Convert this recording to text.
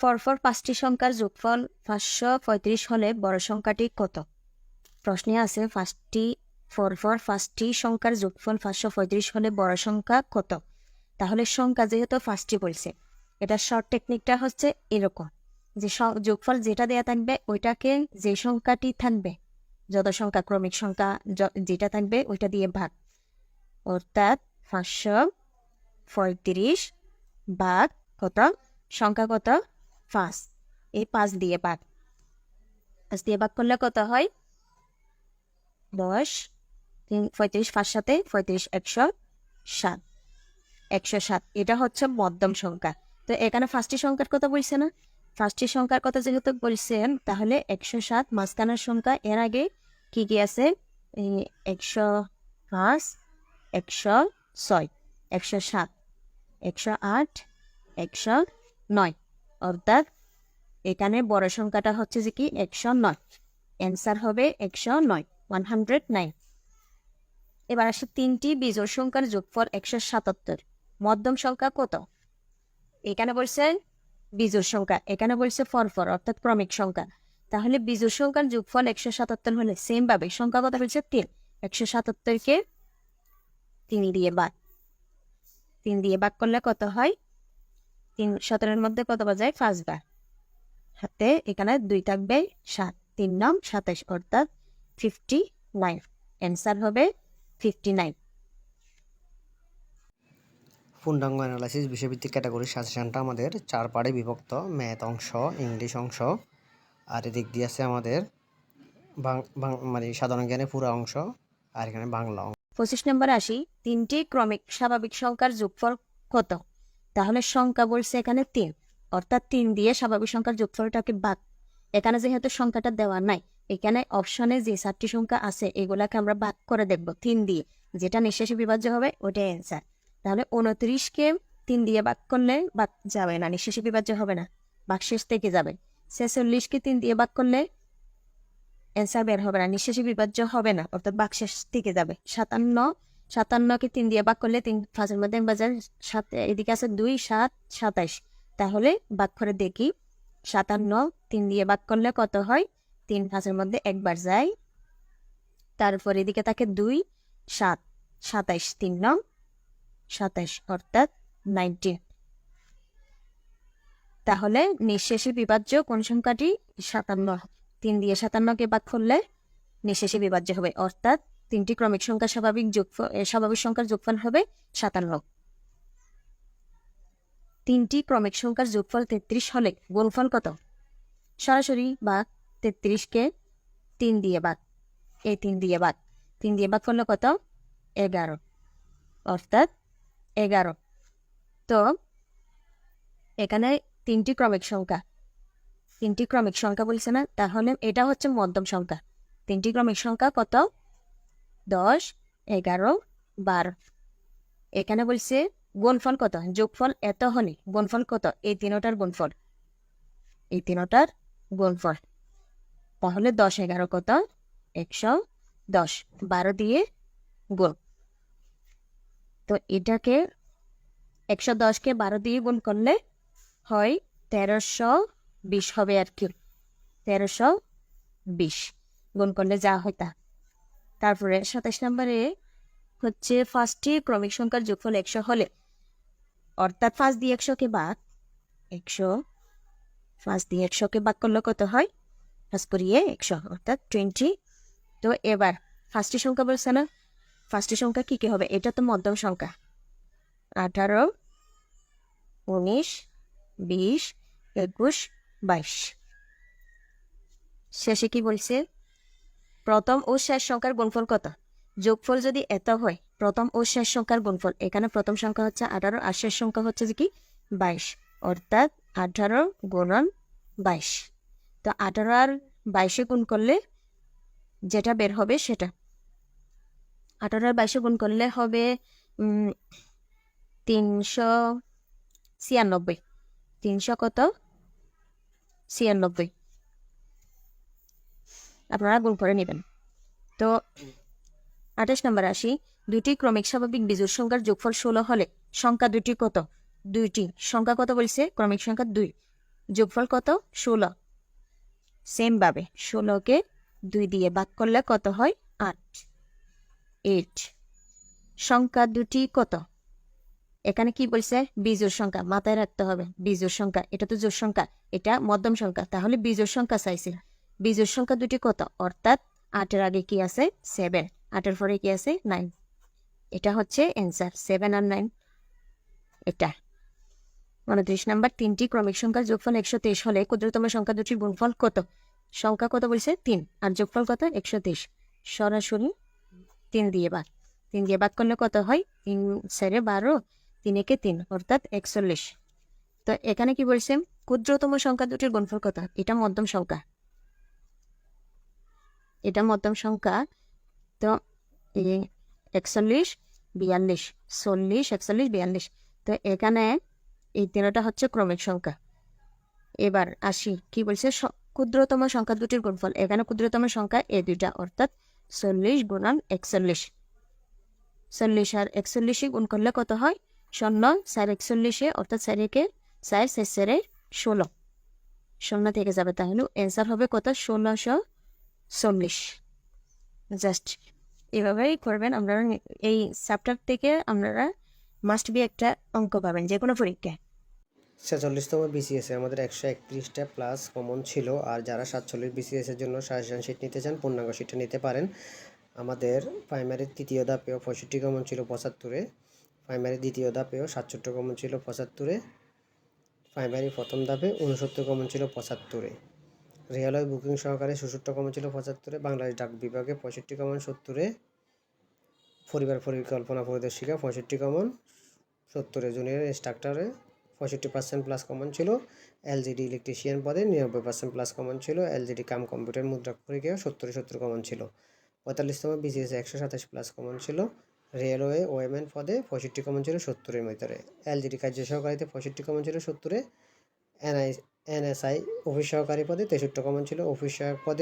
পরপর পাঁচটি সংখ্যার যোগফল পাঁচশো পঁয়ত্রিশ হলে বড় সংখ্যাটি কত? প্রশ্নে আছে পাঁচটি, পরপর পাঁচটি সংখ্যার যোগফল পাঁচশো পঁয়ত্রিশ হলে বড় সংখ্যা কত? তাহলে সংখ্যা যেহেতু পাঁচটি বলছে, এটা শর্ট টেকনিকটা হচ্ছে এরকম। যে যোগফল যেটা দেয়া থাকবে, ওইটাকে যে সংখ্যাটি থাকবে, যত সংখ্যা ক্রমিক সংখ্যা যেটা থাকবে, ওইটা দিয়ে ভাগ। অর্থাৎ পাঁচশো পঁয়ত্রিশ ভাগ কত? সংখ্যা কত? পাঁচ এই পাঁচ দিয়ে ভাগ। পাঁচ দিয়ে ভাগ করলে কত হয়? দশ, তিন, পঁয়ত্রিশ, পাঁচ সাথে পঁয়ত্রিশ, একশো সাত। একশো সাত, এটা হচ্ছে মধ্যম সংখ্যা। তো এখানে ফার্স্টটি সংখ্যার কথা বলছে না? ফার্স্টটি সংখ্যার কথা যেহেতু বলছেন, তাহলে একশো সাত মাঝখানের সংখ্যা, এর আগে কি কি আছে? একশো পাঁচ, একশো ছয়, একশো সাত, একশো আট, একশো নয়। অর্থাৎ এখানে বড় সংখ্যাটা হচ্ছে যে কি? একশো নয়। অ্যান্সার হবে একশো নয় ওয়ান হান্ড্রেড নাইন এবার আসে তিনটি বিজোড় সংখ্যার যোগফল একশো সাতাত্তর। মধ্যম সংখ্যা কত? এখানে বলছে বিজোড় সংখ্যা, এখানে বলছে ফরফর, অর্থাৎ ক্রমিক সংখ্যা। তাহলে বিজোড় সংখ্যার যোগফল একশো সাতাত্তর হলে সেম ভাবে সংখ্যা কত বলছে তিন। একশো সাতাত্তরকে তিন দিয়ে বাদ তিন দিয়ে বাদ করলে কত হয়? তিন সতেরোর মধ্যে কত বাজায়? পাঁচবার হাতে এখানে দুই থাকবে সাত তিন নং সাতাশ অর্থাৎ ফিফটি নাইন অ্যান্সার হবে ফিফটি নাইন পূর্ণাঙ্গ অ্যানালাইসিস বিষয়ভিত্তিক ক্যাটাগরি সাজেশনটা আমাদের চার পার্টে বিভক্ত ম্যাথ অংশ ইংলিশ অংশ আর এদিক দিয়ে আছে আমাদের মানে সাধারণ জ্ঞানে পুরো অংশ আর এখানে বাংলা অংশ। পঁচিশ নম্বরে আসি। তিনটি ক্রমিক স্বাভাবিক সংখ্যার যোগফল কত? তাহলে সংখ্যা বলছে এখানে তিন। অর্থাৎ তিন দিয়ে স্বাভাবিক সংখ্যার যোগফলটাকে বাদ। এখানে যেহেতু সংখ্যাটা দেওয়া নাই, এখানে অপশনে যে চারটি সংখ্যা আছে, এগুলাকে আমরা ভাগ করে দেখব, তিন দিয়ে। যেটা নিঃশেষে বিভাজ্য হবে ওটাই অ্যান্সার তাহলে উনত্রিশকে তিন দিয়ে ভাগ করলে ভাগ যাবে না, নিঃশেষে বিভাজ্য হবে না বাকশেষ থেকে যাবে। ছেচল্লিশকে তিন দিয়ে ভাগ করলে অ্যান্সার বের হবে না, নিঃশেষে বিভাজ্য হবে না, অর্থাৎ বাকশেষ থেকে যাবে। সাতান্ন সাতান্নকে তিন দিয়ে ভাগ করলে তিন পাঁচের মধ্যে বাজার সাত, এদিকে আছে দুই, সাত, সাতাইশ। তাহলে ভাগ করে দেখি, সাতান্ন, তিন দিয়ে ভাগ করলে কত হয়? তিন পাঁচের মধ্যে একবার যায়। তারপর এদিকে থাকে দুই, সাত, সাতাইশ, তিন নং, সাতাইশ অর্থাৎ নাইনটিন। তাহলে নিঃশেষে বিভাজ্য কোন সংখ্যাটি? সাতান্ন। তিন দিয়ে সাতান্নকে বাদ করলে নিঃশেষে বিভাজ্য হবে, অর্থাৎ তিনটি ক্রমিক সংখ্যা স্বাভাবিক যোগফল স্বাভাবিক সংখ্যার যোগফল হবে সাতান্ন। তিনটি ক্রমিক সংখ্যার যোগফল তেত্রিশ হলে গুণফল কত? সরাসরি বা তেত্রিশকে তিন দিয়ে বাদ। এই তিন দিয়ে বাদ। তিন দিয়ে বাদ করলে কত? এগারো। অর্থাৎ এগারো। তো এখানে তিনটি ক্রমিক সংখ্যা। তিনটি ক্রমিক সংখ্যা বলছে না, তাহলে এটা হচ্ছে মধ্যম সংখ্যা। তিনটি ক্রমিক সংখ্যা কত? দশ, এগারো, বারো। এখানে বলছে গুণফল কত? যোগফল এত হলে গুণফল কত? এই তিনোটার গুণফল। এই তিনোটার গুণফল। তাহলে দশ, এগারো কত? একশো দশ। বারো দিয়ে গুণ। তো এটাকে একশো দশকে বারো দিয়ে গুণ করলে হয় তেরোশো বিশ হবে আর কি। তেরোশো বিশ। গুণ করলে যা হয় তা। তারপরে সাতাশ নম্বরে হচ্ছে ফার্স্টে ক্রমিক সংখ্যার যোগফল একশো হলে। অর্থাৎ ফার্স্ট দিয়ে একশোকে বাদ, একশো ফার্স্ট দিয়ে একশোকে বাদ করলে কত হয়? পাঁচ করিয়ে একশো, অর্থাৎ টোয়েন্টি তো এবার ফার্স্টটি সংখ্যা বলছে না? ফার্স্টটি সংখ্যা কী কী হবে? এটা তো মধ্যম সংখ্যা। আঠারো, উনিশ, বিশ, একুশ, বাইশ। শেষে কি বলছে? প্রথম ও শেষ সংখ্যার গুণফল কত? যোগফল যদি এত হয়, প্রথম ও শেষ সংখ্যার গুণফল। এখানে প্রথম সংখ্যা হচ্ছে আঠারো, আর শেষ সংখ্যা হচ্ছে কি? বাইশ। অর্থাৎ আঠারো গুণন বাইশ। তো আঠারো আর বাইশে গুণ করলে যেটা বের হবে সেটা। আঠারো আর বাইশে গুণ করলে হবে তিনশো ছিয়ানব্বই। তিনশো কত? ছিয়ানব্বই। আপনারা গুণ করে নেবেন। তো আঠাশ নম্বর আসি দুটি ক্রমিক স্বাভাবিক বিজোড় সংখ্যার যোগফল ষোলো হলে সংখ্যা দুটি কত? দুইটি। সংখ্যা কত বলছে? ক্রমিক সংখ্যা দুই। যোগফল কত? ষোলো। সেমভাবে ষোলোকে দুই দিয়ে ভাগ করলে কত হয়? আট। এইট। সংখ্যা দুটি কত? এখানে কি বলছে? বিজোর সংখ্যা। মাথায় রাখতে হবে। বিজোর সংখ্যা। এটা তো জোর সংখ্যা। এটা মধ্যম সংখ্যা। তাহলে বিজোর সংখ্যা চাইছে। বিজোর সংখ্যা দুটি কত? অর্থাৎ আটের আগে কি আছে? সেভেন আটের পরে কি আছে? নাইন এটা হচ্ছে অ্যান্সার সেভেন আর নাইন এটা। উনত্রিশ নাম্বার, তিনটি ক্রমিক সংখ্যার যোগফল একশো তেইশ হলে ক্ষুদ্রতম সংখ্যা দুটির গুণফল কত? সংখ্যা কত বলছে? তিন। আর যোগফল কত? একশো তেইশ। সরাসরি তিন দিয়ে বাদ। তিন দিয়ে বাদ করলে কত হয়? তিন সাড়ে বারো, তিন একে তিন, অর্থাৎ একচল্লিশ। তো এখানে কি বলছে? ক্ষুদ্রতম সংখ্যা দুটির গুণফল কত? এটা মধ্যম সংখ্যা। এটা মধ্যম সংখ্যা। তো একচল্লিশ, বিয়াল্লিশ, চল্লিশ, একচল্লিশ, বিয়াল্লিশ। তো এখানে এই তিনটা হচ্ছে ক্রমিক সংখ্যা। এবার আসি, কি বলছে? ক্ষুদ্রতম সংখ্যা দুটির গুণফল। এখানে ক্ষুদ্রতম সংখ্যা এই দুইটা, অর্থাৎ চল্লিশ গুণন একচল্লিশ। চল্লিশ আর একচল্লিশে গুণ করলে কত হয়? শূন্য। চার একচল্লিশে, অর্থাৎ চারিকে চার শেষেরে ষোলো। শূন্য থেকে যাবে, তাহলে অ্যান্সার হবে কত? ষোলোশো চল্লিশ। জাস্ট এভাবেই করবেন। আপনারা এই চ্যাপ্টার থেকে আপনারা মাস্ট বি একটা অঙ্ক পাবেন যে কোনো পরীক্ষায়। ছেচল্লিশতম বিসিএসে আমাদের একশো একত্রিশটা প্লাস কমন ছিল, আর যারা সাতচল্লিশ বিসিএসের জন্য সাজেশন শিট নিতে চান, পূর্ণাঙ্গ শিটটা নিতে পারেন। আমাদের প্রাইমারির তৃতীয় ধাপেও পঁয়ষট্টি কমন ছিল পঁচাত্তরে প্রাইমারি দ্বিতীয় ধাপেও সাতষট্টি কমন ছিল পঁচাত্তরে প্রাইমারি প্রথম ধাপে উনসত্তর কমন ছিল পঁচাত্তরে রেলওয়ে বুকিং সহকারে ষষট্টি কমন ছিল পঁচাত্তরে, বাংলাদেশ ডাক বিভাগে পঁয়ষট্টি কমন সত্তরে, পরিবার পরিকল্পনা পরিদর্শিকা পঁয়ষট্টি কমন সত্তরে, জুনিয়র ইনস্ট্রাক্টরে পঁয়ষট্টি পার্সেন্ট প্লাস কমন ছিল এলজিডি ইলেকট্রিশিয়ান পদে নিরানব্বই পার্সেন্ট প্লাস কমন ছিল এলজিডি কাম কম্পিউটার মুদ্রা পরীক্ষা সত্তরে সত্তর কমন ছিল, পঁয়তাল্লিশতম বিসিএস একশো সাতাশ প্লাস কমন ছিল, রেলওয়ে ওয়েমেন পদে পঁয়ষট্টি কমন ছিল সত্তরের ভিতরে এলজিডি কার্য সহকারীতে পঁয়ষট্টি কমন ছিল সত্তরে এনআই এনএসআই অফিস সহকারী পদে তেষট্টি কমন ছিল অফিস সহায়ক পদে